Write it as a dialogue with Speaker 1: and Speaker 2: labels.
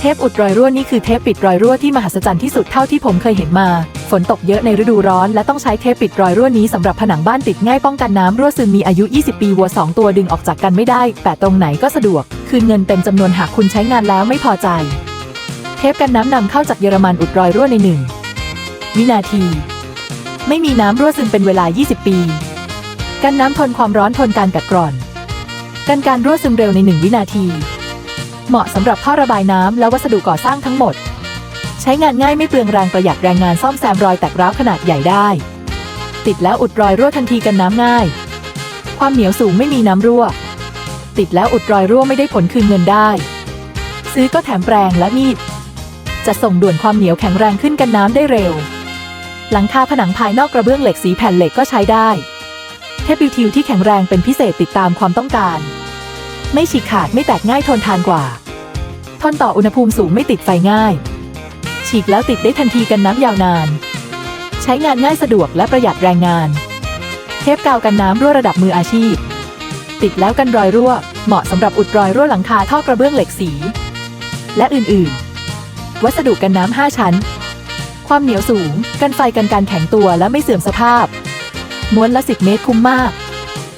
Speaker 1: เทปอุดรอยรั่วนี่คือเทปปิดรอยรั่วที่มหัศจรรย์ที่สุดเท่าที่ผมเคยเห็นมา ฝนตกเยอะในฤดูร้อนและต้องใช้เทปปิดรอยรั่วนี้สำหรับผนังบ้านติดง่ายป้องกันน้ำรั่วซึมมีอายุ 20 ปีวัว 2 ตัวดึงออกจากกันไม่ได้แปะตรงไหนก็สะดวก คืนเงินเต็มจำนวนหากคุณใช้งานแล้วไม่พอใจ เทปกันน้ำนำเข้าจากเยอรมันอุดรอยรั่วในหนึ่งวินาที ไม่มีน้ำรั่วซึมเป็นเวลา 20 ปี กันน้ำทนความร้อนทนการกัดกร่อน กันการรั่วซึมเร็วในหนึ่งวินาที เหมาะสำหรับท่อระบายน้ำและวัสดุก่อสร้างทั้งหมด ใช้งานง่ายไม่เปลืองแรงประหยัดแรงงานซ่อมแซมรอยแตกร้าวขนาดใหญ่ได้ ติดแล้วอุดรอยรั่วทันทีกันน้ำง่าย ความเหนียวสูงไม่มีน้ำรั่ว ติดแล้วอุดรอยรั่วไม่ได้ผลคืนเงินได้ ซื้อก็แถมแปรงและมีดจะส่งด่วนความเหนียวแข็งแรงขึ้นกันน้ำได้เร็ว หลังคาผนังภายนอกกระเบื้องเหล็กสีแผ่นเหล็กก็ใช้ได้เทปบิวทิวที่แข็งแรงเป็นพิเศษติดตามความต้องการ ไม่ฉีกขาดไม่แตกง่ายทนทานกว่า ทนต่ออุณหภูมิสูงไม่ติดไฟง่าย ฉีกแล้วติดได้ทันทีกันน้ำยาวนาน ใช้งานง่ายสะดวกและประหยัดแรงงาน เทปกาวกันน้ำรั่วระดับมืออาชีพ ติดแล้วกันรอยรั่ว เหมาะสำหรับอุดรอยรั่วหลังคาท่อกระเบื้องเหล็กสี และอื่นๆ วัสดุกันน้ำ5ชั้น ความเหนียวสูง กันไฟกันการแข็งตัวและไม่เสื่อมสภาพ ม้วนละ 10 เมตรคุ้มมาก